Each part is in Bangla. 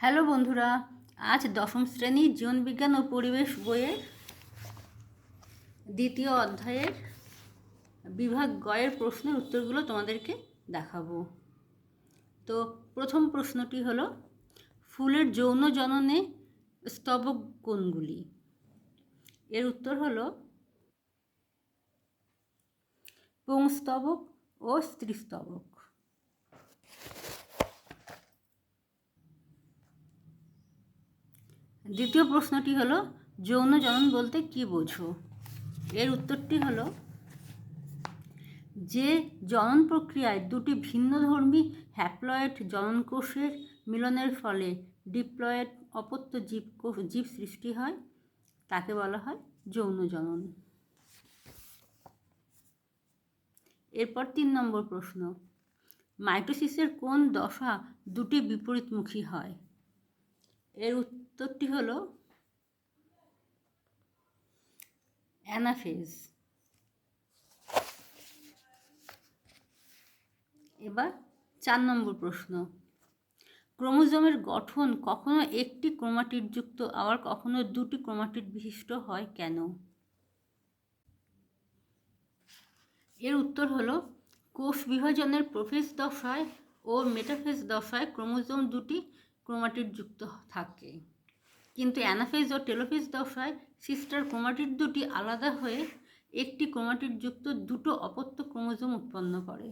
হ্যালো বন্ধুরা, আজ দশম শ্রেণি জীবনবিজ্ঞান ও পরিবেশ বইয়ের দ্বিতীয় অধ্যায়ের বিভাগ গয়ের প্রশ্নের উত্তরগুলো তোমাদেরকে দেখাবো। তো প্রথম প্রশ্নটি হলো, ফুলের যৌন জননে স্তবক কোনগুলি? এর উত্তর হলো, পুংস্তবক ও স্ত্রীস্তবক। দ্বিতীয় প্রশ্নটি হলো, যৌন জনন বলতে কি বোঝো? এর উত্তরটি হলো, যে জনন প্রক্রিয়ায় দুটি ভিন্নধর্মী হ্যাপ্লয়েড জননকোষের মিলনের ফলে ডিপ্লয়েড অপত্য জীব জীব সৃষ্টি হয়, তাকে বলা হয় যৌন জনন। এরপর তিন নম্বর প্রশ্ন, মাইটোসিসের কোন দশা দুটি বিপরীতমুখী হয়? এর উত্তরটি হলো অ্যানাফেজ। এবার চার নম্বর প্রশ্ন। ক্রোমোজোমের গঠন কখনো একটি ক্রোমাটিডযুক্ত আবার কখনো দুটি ক্রোমাটিড বিশিষ্ট হয় কেন? এর উত্তর হলো, কোষ বিভাজনের প্রোফেজ দশায় ও মেটাফেজ দশায় ক্রোমোজোম দুটি ক্রোমাটিডযুক্ত থাকে। কিন্তু অ্যানাফেজ ও টেলোফেজ দশায় সিস্টার ক্রোমাটিড দুটি আলাদা হয়ে একটি ক্রোমাটিডযুক্ত দুটো অপত্য ক্রোমোজোম উৎপন্ন করে।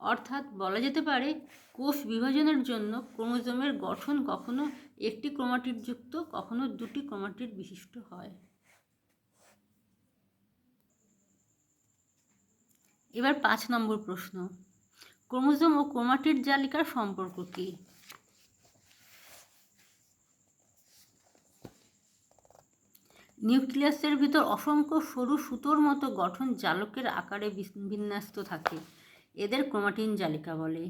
অর্থাৎ বলা যেতে পারে, কোষ বিভাজনের জন্য ক্রোমোজোমের গঠন কখনো একটি ক্রোমাটিডযুক্ত কখনো দুটি ক্রোমাটিড বিশিষ্ট হয়। এবার পাঁচ নম্বর প্রশ্ন। ক্রোমোজোম ও ক্রোমাটিড জালিকার সম্পর্ক কী? নিউক্লিয়াসের ভিতর অসংখ্য সরু সুতোর মতো গঠন জালকের আকারে বিন্যস্ত থাকে। এদের ক্রোমাটিন জালিকা বলে।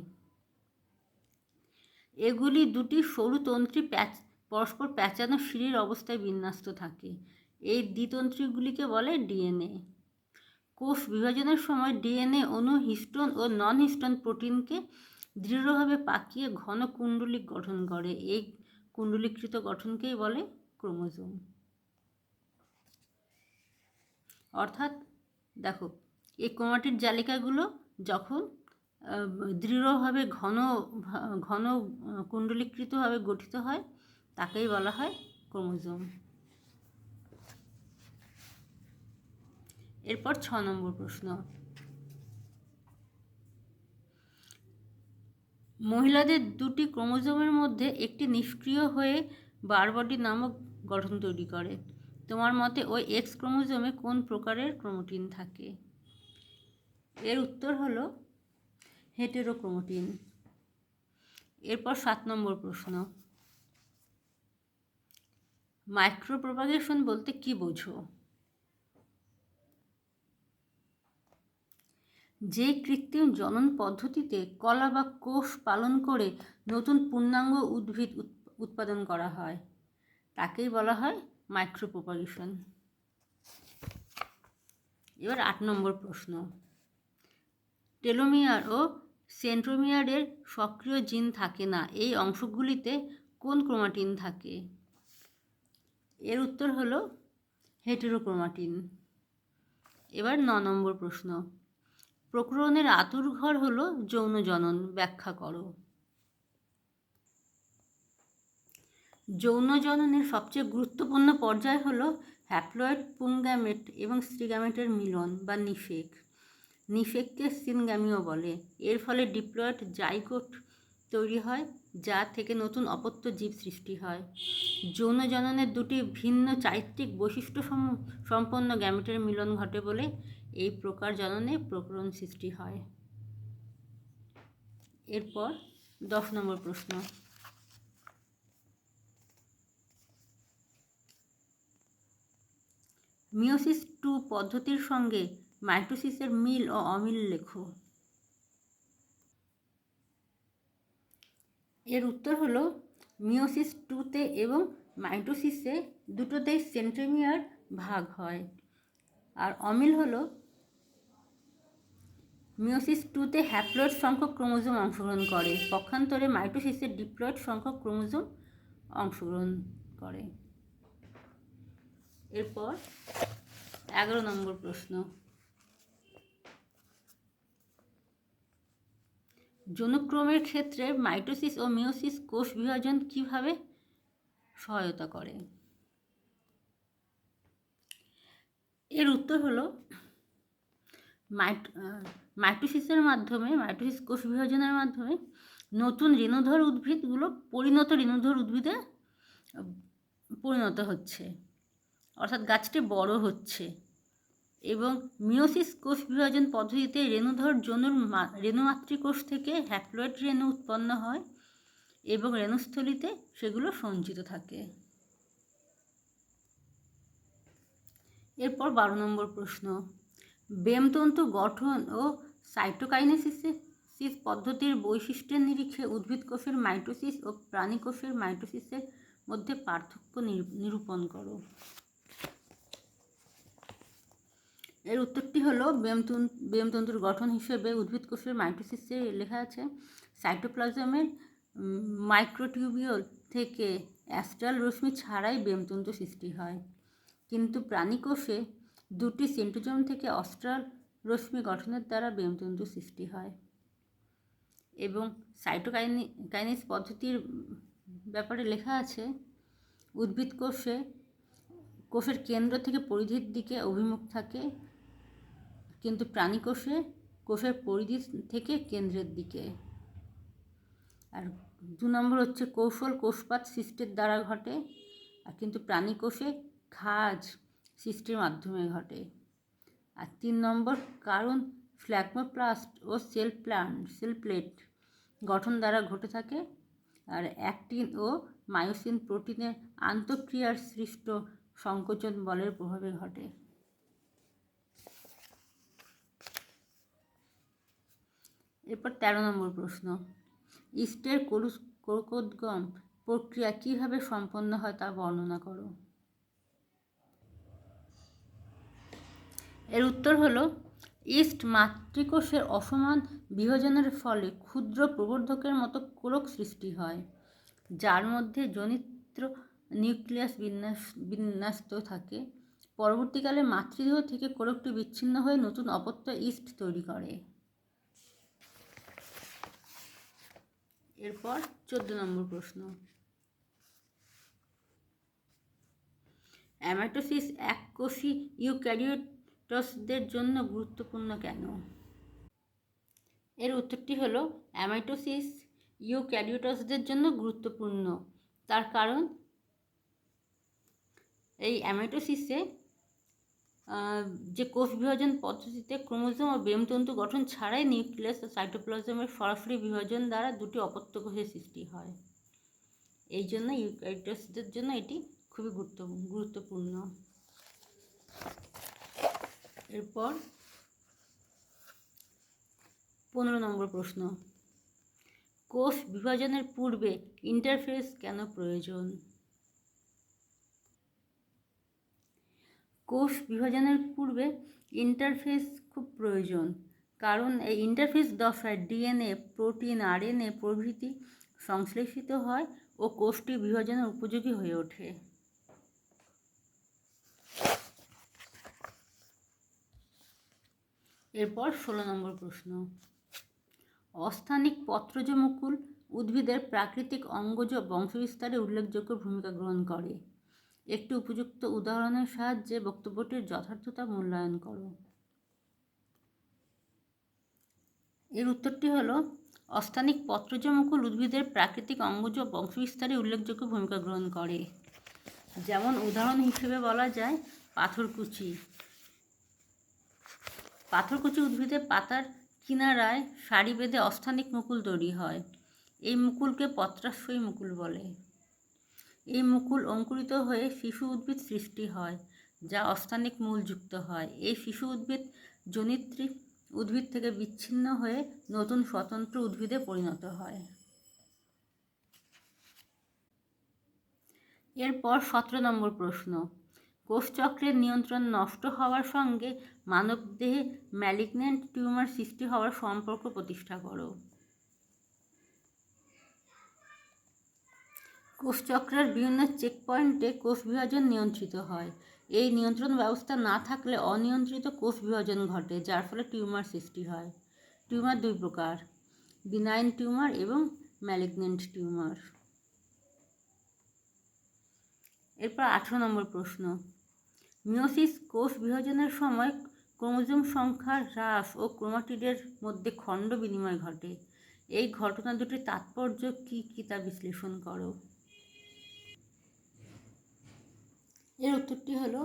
এগুলি দুটি সরু তন্ত্রী প্যাচ, পরস্পর প্যাঁচানো সিঁড়ির অবস্থায় বিন্যস্ত থাকে। এই দ্বিতন্ত্রীগুলিকে বলে ডিএনএ। কোষ বিভাজনের সময় ডিএনএ অণু, হিস্টোন ও নন হিস্টোন প্রোটিনকে দৃঢ়ভাবে পাকিয়ে ঘন কুণ্ডলিক গঠন করে। এই কুণ্ডলীকৃত গঠনকেই বলে ক্রোমোজোম। অর্থাৎ দেখো, এই ক্রোমাটিড জালিকাগুলো যখন দৃঢ়ভাবে ঘন ঘন কুণ্ডলীকৃতভাবে গঠিত হয়, তাকেই বলা হয় ক্রোমোজোম। এরপর ছ নম্বর প্রশ্ন। মহিলাদের দুটি ক্রোমোজোমের মধ্যে একটি নিষ্ক্রিয় হয়ে বারবডি নামক গঠন তৈরি করে। তোমার মতে ওই এক্স ক্রোমোজোমে কোন প্রকারের ক্রোমোটিন থাকে? এর উত্তর হলো হেটেরোক্রোমোটিন। এরপর সাত নম্বর প্রশ্ন। মাইক্রোপ্রোপাগেশন বলতে কি বোঝো? যে কৃত্রিম জনন পদ্ধতিতে কলা বা কোষ পালন করে নতুন পূর্ণাঙ্গ উদ্ভিদ উৎ- উৎপাদন করা হয়। তাকেই বলা হয় মাইক্রোপ্রোপাগেশন এবার আট নম্বর প্রশ্ন। টেলোমিয়ার ও সেন্ট্রোমিয়ারের সক্রিয় জিন থাকে না, এই অংশগুলিতে কোন ক্রোমাটিন থাকে? এর উত্তর হলো হেটেরোক্রোমাটিন। এবার ন নম্বর প্রশ্ন। প্রকরণের আতুরঘর হল যৌন জনন, ব্যাখ্যা করো। যৌন জননের সবচেয়ে গুরুত্বপূর্ণ পর্যায় হল হ্যাপ্লয়েড পুংগ্যামেট এবং স্ত্রীগ্যামেটের মিলন বা নিফেক নিফেককে সিনগ্যামিও বলে। এর ফলে ডিপ্লয়েড জাইকোট তৈরি হয়, যা থেকে নতুন অপত্য জীব সৃষ্টি হয়। যৌন জননের দুটি ভিন্ন চারিত্রিক বৈশিষ্ট্য সম- সম্পন্ন গ্যামেটের মিলন ঘটে বলে এই প্রকার জননে প্রকরণ সৃষ্টি হয়। এরপর দশ নম্বর প্রশ্ন। মিওসিস টু পদ্ধতির সঙ্গে মাইটোসিসের মিল ও অমিল লেখো। এর উত্তর হলো মিওসিস টুতে এবং মাইটোসিসে দুটোতেই সেন্ট্রোমিয়ার ভাগ হয়। আর অমিল হলো মিওসিস টুতে হ্যাপ্লয়েড সংখ্যক ক্রোমোজোম অংশগ্রহণ করে। পক্ষান্তরে মাইটোসিসে ডিপ্লয়েড সংখ্যক ক্রোমোজোম অংশগ্রহণ করে। এরপর এগারো নম্বর প্রশ্ন। জনুক্রমের ক্ষেত্রে মাইটোসিস ও মিওসিস কোষ বিভাজন কীভাবে সহায়তা করে? এর উত্তর হলো মাইটোসিসের মাধ্যমে, মাইটোসিস কোষ বিভাজনের মাধ্যমে নতুন রেণুধর উদ্ভিদগুলো, পরিণত রেণুধর উদ্ভিদে পরিণত হচ্ছে। অর্থাৎ গাছটি বড় হচ্ছে এবং মিওসিস কোষ বিভাজন পদ্ধতিতে রেণুধর জনুর রেণুমাতৃকোষ থেকে হ্যাপ্লয়েড রেণু উৎপন্ন হয় এবং রেণুস্থলিতে সেগুলো সঞ্চিত থাকে। এরপর বারো নম্বর প্রশ্ন। বেমতন্তু গঠন ও সাইটোকাইনেসিস পদ্ধতির বৈশিষ্ট্যের নিরিখে উদ্ভিদ কোষের মাইটোসিস ও প্রাণী কোষের মাইটোসিসের মধ্যে পার্থক্য নিরূপণ করো। এর উত্তরটি হলো বেমতন বেমতন্তুর গঠন হিসেবে উদ্ভিদ কোষের মাইটোসিসে লেখা আছে, সাইটোপ্লাজমের মাইক্রোটিউবিয়ল থেকে অ্যাস্ট্রাল রশ্মি ছাড়াই বেমতন্তু সৃষ্টি হয়। কিন্তু প্রাণী কোষে দুটি সেন্ট্রোজোম থেকে অস্ট্রাল রশ্মি গঠনের দ্বারা বেমতন্তু সৃষ্টি হয় এবং সাইটোকাইনি, কাইনিস পদ্ধতির ব্যাপারে লেখা আছে, উদ্ভিদ কোষে, কোষের কেন্দ্র থেকে পরিধির দিকে অভিমুখ থাকে, কিন্তু প্রাণী কোষে কোষের পরিধি থেকে কেন্দ্রের দিকে। আর দু নম্বর হচ্ছে কৌশল কোষপাত সৃষ্টির দ্বারা ঘটে, আর কিন্তু প্রাণী কোষে খাজ সৃষ্টির মাধ্যমে ঘটে। আর তিন নম্বর কারণ, ফ্ল্যাগমোপ্লাস্ট ও সেল প্ল্যান্ট সেল প্লেট গঠন দ্বারা ঘটে থাকে। আর অ্যাক্টিন ও মায়োসিন প্রোটিনের আন্তঃক্রিয়ার সৃষ্ট সংকোচন বলের প্রভাবে ঘটে। এরপর তেরো নম্বর প্রশ্ন, ইস্টের কোরকোদ্গম প্রক্রিয়া কীভাবে সম্পন্ন হয় তা বর্ণনা করো। এর উত্তর হলো, ইস্ট মাতৃকোষের অসমান বিভাজনের ফলে ক্ষুদ্র প্রবর্ধকের মতো কোরক সৃষ্টি হয়, যার মধ্যে জনিত্র নিউক্লিয়াস বিন্যাস, বিন্যস্ত থাকে। পরবর্তীকালে মাতৃদেহ থেকে কোরকটি বিচ্ছিন্ন হয়ে নতুন অপত্য ইস্ট তৈরি করে। এরপর চোদ্দ নম্বর প্রশ্ন। অ্যামাটোসিস এককোষী ইউক্যারিওটসদের জন্য গুরুত্বপূর্ণ কেন? এর উত্তরটি হলো, অ্যামাইটোসিস ইউক্যারিওটসদের জন্য গুরুত্বপূর্ণ। তার কারণ, এই অ্যামাইটোসিসে যে কোষ বিভাজন পদ্ধতিতে ক্রোমোজোম ও বেমতন্তু গঠন ছাড়াই নিউক্লিয়াস ও সাইটোপ্লাজমের সরাসরি বিভাজন দ্বারা দুটি অপত্য কোষের সৃষ্টি হয়। এই জন্য ইউক্যারিটাসদের জন্য এটি খুবই গুরুত্ব, গুরুত্বপূর্ণ। এরপর পনেরো নম্বর প্রশ্ন। কোষ বিভাজনের পূর্বে ইন্টারফেস কেন প্রয়োজন? কোষ বিভাজনের পূর্বে ইন্টারফেস খুব প্রয়োজন, কারণ এই ইন্টারফেস দশায় ডিএনএ প্রোটিন আরএনএ প্রভৃতি সংশ্লেষিত হয় ও কোষটি বিভাজনের উপযোগী হয়ে ওঠে। এরপর ষোলো নম্বর প্রশ্ন। অস্থানিক পত্রজ মুকুল উদ্ভিদের প্রাকৃতিক অঙ্গজ বংশবিস্তারে উল্লেখযোগ্য ভূমিকা গ্রহণ করে। একটি উপযুক্ত উদাহরণের সাহায্যে বক্তব্যটির যথার্থতা মূল্যায়ন করো। এর উত্তরটি হল, অস্থানিক পত্রজ মুকুল উদ্ভিদের প্রাকৃতিক অঙ্গজ বংশবিস্তারে উল্লেখযোগ্য ভূমিকা গ্রহণ করে। যেমন উদাহরণ হিসেবে বলা যায় পাথরকুচি। পাথরকুচি উদ্ভিদের পাতার কিনারায় সারি বেঁধে অস্থানিক মুকুল তৈরি হয়। এই মুকুলকে পত্রাশ্রয়ী মুকুল বলে। এই মুকুল অঙ্কুরিত হয়ে শিশু উদ্ভিদ সৃষ্টি হয়, যা অস্থানিক মূলযুক্ত হয়। এই শিশু উদ্ভিদ জনিত্রী উদ্ভিদ থেকে বিচ্ছিন্ন হয়ে নতুন স্বতন্ত্র উদ্ভিদে পরিণত হয়। এরপর সতেরো নম্বর প্রশ্ন। কোষচক্রের নিয়ন্ত্রণ নষ্ট হওয়ার সঙ্গে মানবদেহে ম্যালিগন্যান্ট টিউমার সৃষ্টি হওয়ার সম্পর্ক প্রতিষ্ঠা করো। কোষচক্রের বিভিন্ন চেকপয়েন্টে কোষ বিভাজন নিয়ন্ত্রিত হয়। এই নিয়ন্ত্রণ ব্যবস্থা না থাকলে অনিয়ন্ত্রিত কোষ বিভাজন ঘটে, যার ফলে টিউমার সৃষ্টি হয়। টিউমার দুই প্রকার, বিনাইন টিউমার এবং ম্যালিগনেন্ট টিউমার। এরপর আঠেরো নম্বর প্রশ্ন। মিওসিস কোষ বিভাজনের সময় ক্রোমোজোম সংখ্যার হ্রাস ও ক্রোমাটিডের মধ্যে খণ্ড বিনিময় ঘটে। এই ঘটনা দুটির তাৎপর্য কী কী তা বিশ্লেষণ করো। এর উত্তরটি হলো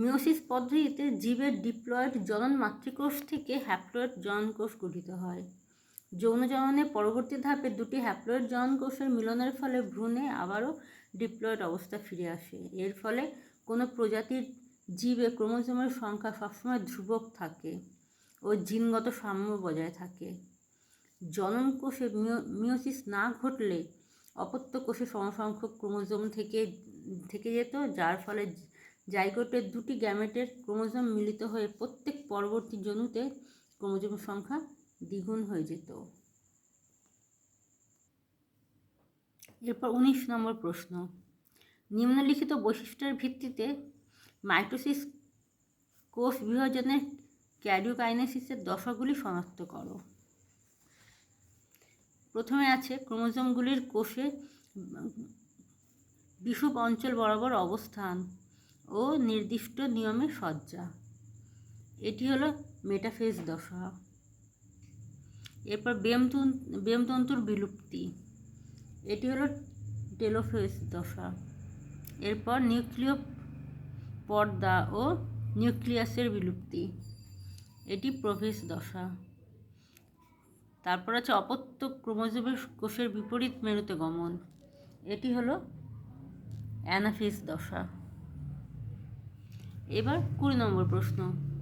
মিওসিস পদ্ধতিতে জীবের ডিপ্লয়েড জনন মাতৃকোষ থেকে হ্যাপ্লয়েড জননকোষ গঠিত হয়। যৌন জননের পরবর্তী ধাপে দুটি হ্যাপ্লয়েড জননকোষের মিলনের ফলে ভ্রূণে আবারও ডিপ্লয়েড অবস্থা ফিরে আসে। এর ফলে কোনো প্রজাতির জীবে ক্রোমোজোমের সংখ্যা সবসময় ধ্রুবক থাকে ও জিনগত সাম্য বজায় থাকে। জনন কোষে মিওসিস না ঘটলে অপত্য কোষে সমসংখ্যক ক্রোমোজোম থেকে থেকে যেত, যার ফলে জাইগোটের দুটি গ্যামেটের ক্রোমোজোম মিলিত হয়ে প্রত্যেক পরবর্তী জনুতে ক্রোমোজোম সংখ্যা দ্বিগুণ হয়ে যেত। এরপর উনিশ নম্বর প্রশ্ন। নিম্নলিখিত বৈশিষ্ট্যের ভিত্তিতে মাইটোসিস কোষ বিভাজনের ক্যারিওকাইনেসিসের দশাগুলি শনাক্ত করো। প্রথমে আছে ক্রোমোজোমগুলির কোষে বিষুব অঞ্চল বরাবর অবস্থান ও নির্দিষ্ট নিয়মে সজ্জা। এটি হলো মেটাফেজ দশা। এরপর ব্যামতন্তুর বিলুপ্তি। এটি হলো টেলোফেজ দশা। এরপর নিউক্লিয় পর্দা ও নিউক্লিয়াসের বিলুপ্তি। এটি প্রভেশ দশা। তারপর আছে অপত্য ক্রোমোজোমের কোষের বিপরীত মেরুতে গমন। এটি হলো অ্যানাফিস দশা। এবার কুড়ি নম্বর প্রশ্ন।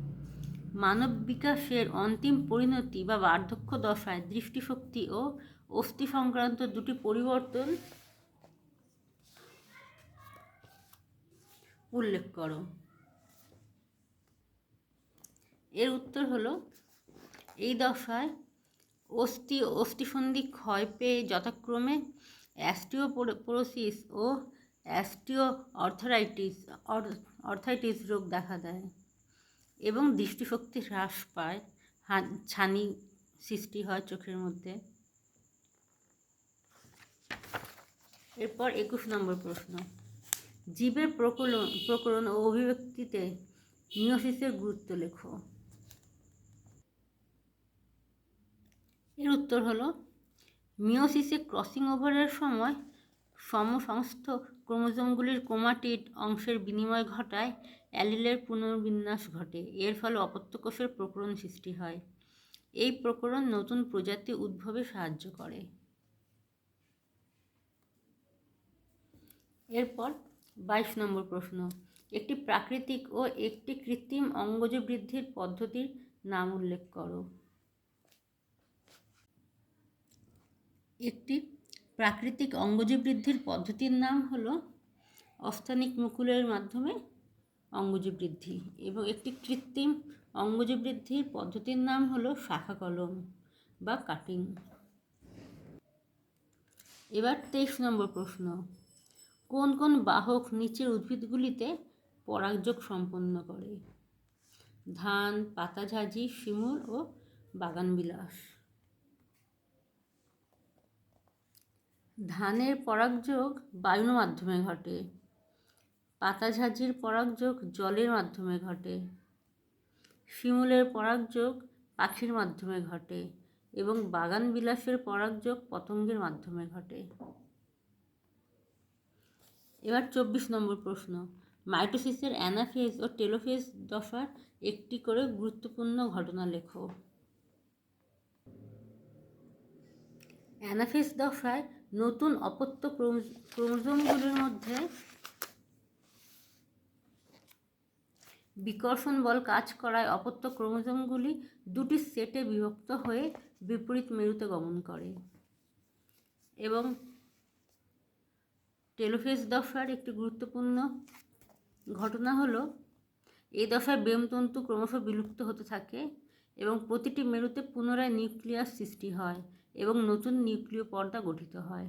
মানব বিকাশের অন্তিম পরিণতি বা বার্ধক্য দশায় দৃষ্টিশক্তি ও অস্থি সংক্রান্ত দুটি পরিবর্তন উল্লেখ করো। এর উত্তর হলো, এই দশায় অস্থি অস্থিসন্ধি ক্ষয় পেয়ে যথাক্রমে অ্যাস্টিওপোরোসিস ও অ্যাস্টিও অর্থরাইটিস অর্থাইটিস রোগ দেখা দেয়। এবং দৃষ্টিশক্তি হ্রাস পায় ছানি সৃষ্টি হয় চোখের মধ্যে। এরপর একুশ নম্বর প্রশ্ন। জীবের প্রকলন, প্রকরণ ও অভিব্যক্তিতে মিওসিসের গুরুত্ব লেখো। এর উত্তর হলো মিওসিসে ক্রসিং ওভারের সময় সমসংস্থ ক্রোমোজোমগুলির ক্রোমাটিড অংশের বিনিময় ঘটায় অ্যালিলের পুনর্বিন্যাস ঘটে। এর ফলে অপত্যকোষের প্রকরণ সৃষ্টি হয়। এই প্রকরণ নতুন প্রজাতি উদ্ভবে সাহায্য করে। এরপর বাইশ নম্বর প্রশ্ন। একটি প্রাকৃতিক ও একটি কৃত্রিম অঙ্গজ বৃদ্ধির পদ্ধতির নাম উল্লেখ করো। একটি প্রাকৃতিক অঙ্গজ বৃদ্ধির পদ্ধতির নাম হলো অস্থানিক মুকুলের মাধ্যমে অঙ্গজ বৃদ্ধি এবং একটি কৃত্রিম অঙ্গজ বৃদ্ধির পদ্ধতির নাম হলো শাখা কলম বা কাটিং। এবার তেইশ নম্বর প্রশ্ন, কোন কোন বাহক নিচের উদ্ভিদগুলিতে পরাগযোগ সম্পন্ন করে? ধান পাতাঝাজি শিমুল ও বাগানবিলাস। ধানের পরাগযোগ বায়ুর মাধ্যমে ঘটে। পাতাঝাজির পরাগযোগ জলের মাধ্যমে ঘটে। শিমুলের পরাগযোগ পাখির মাধ্যমে ঘটে এবং বাগান বিলাসের পরাগযোগ পতঙ্গের মাধ্যমে ঘটে। এবার চব্বিশ নম্বর প্রশ্ন। মাইটোসিসের অ্যানাফেজ ও টেলোফেজ দশার একটি করে গুরুত্বপূর্ণ ঘটনা লেখো। অ্যানাফেজ দশায় নতুন অপত্য ক্রোমোজোমগুলির মধ্যে বিকর্ষণ বল কাজ করায় অপত্য ক্রোমোজোমগুলি দুটি সেটে বিভক্ত হয়ে বিপরীত মেরুতে গমন করে। এবং টেলোফেজ দশার একটি গুরুত্বপূর্ণ ঘটনা হলো, এই দশায় ব্রেমতন্তু ক্রমশ বিলুপ্ত হতে থাকে এবং প্রতিটি মেরুতে পুনরায় নিউক্লিয়াস সৃষ্টি হয়। এবং নতুন নিউক্লিয় পর্দা গঠিত হয়।